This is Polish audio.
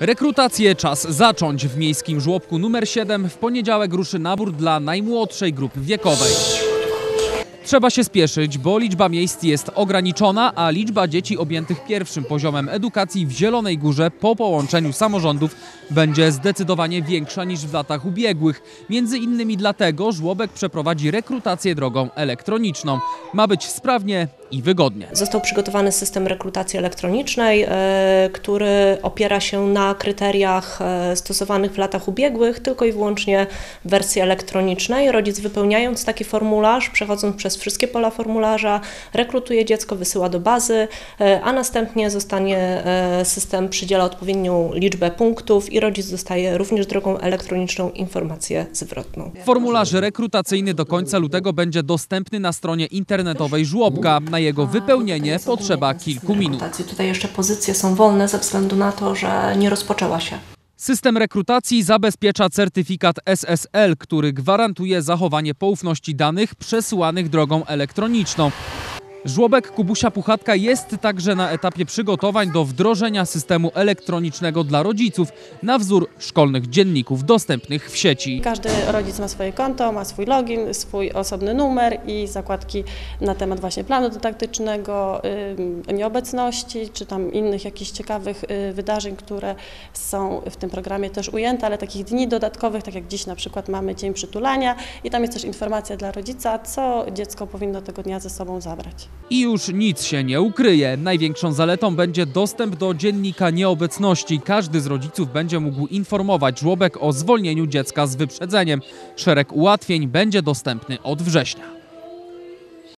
Rekrutację czas zacząć. W miejskim żłobku numer 7 w poniedziałek ruszy nabór dla najmłodszej grupy wiekowej. Trzeba się spieszyć, bo liczba miejsc jest ograniczona, a liczba dzieci objętych pierwszym poziomem edukacji w Zielonej Górze po połączeniu samorządów będzie zdecydowanie większa niż w latach ubiegłych. Między innymi dlatego żłobek przeprowadzi rekrutację drogą elektroniczną. Ma być sprawnie i wygodnie. Został przygotowany system rekrutacji elektronicznej, e, który opiera się na kryteriach e, stosowanych w latach ubiegłych, tylko i wyłącznie w wersji elektronicznej. Rodzic wypełniając taki formularz, przechodząc przez wszystkie pola formularza, rekrutuje dziecko, wysyła do bazy, e, a następnie zostanie system przydziela odpowiednią liczbę punktów i rodzic dostaje również drogą elektroniczną informację zwrotną. Formularz rekrutacyjny do końca lutego będzie dostępny na stronie internetowej żłobka. Na jego wypełnienie potrzeba kilku minut. Tutaj jeszcze pozycje są wolne ze względu na to, że nie rozpoczęła się. System rekrutacji zabezpiecza certyfikat SSL, który gwarantuje zachowanie poufności danych przesyłanych drogą elektroniczną. Żłobek Kubusia Puchatka jest także na etapie przygotowań do wdrożenia systemu elektronicznego dla rodziców na wzór szkolnych dzienników dostępnych w sieci. Każdy rodzic ma swoje konto, ma swój login, swój osobny numer i zakładki na temat właśnie planu dydaktycznego, nieobecności, czy tam innych jakichś ciekawych y, wydarzeń, które są w tym programie też ujęte, ale takich dni dodatkowych, tak jak dziś na przykład mamy Dzień Przytulania i tam jest też informacja dla rodzica, co dziecko powinno tego dnia ze sobą zabrać. I już nic się nie ukryje. Największą zaletą będzie dostęp do dziennika nieobecności. Każdy z rodziców będzie mógł informować żłobek o zwolnieniu dziecka z wyprzedzeniem. Szereg ułatwień będzie dostępny od września.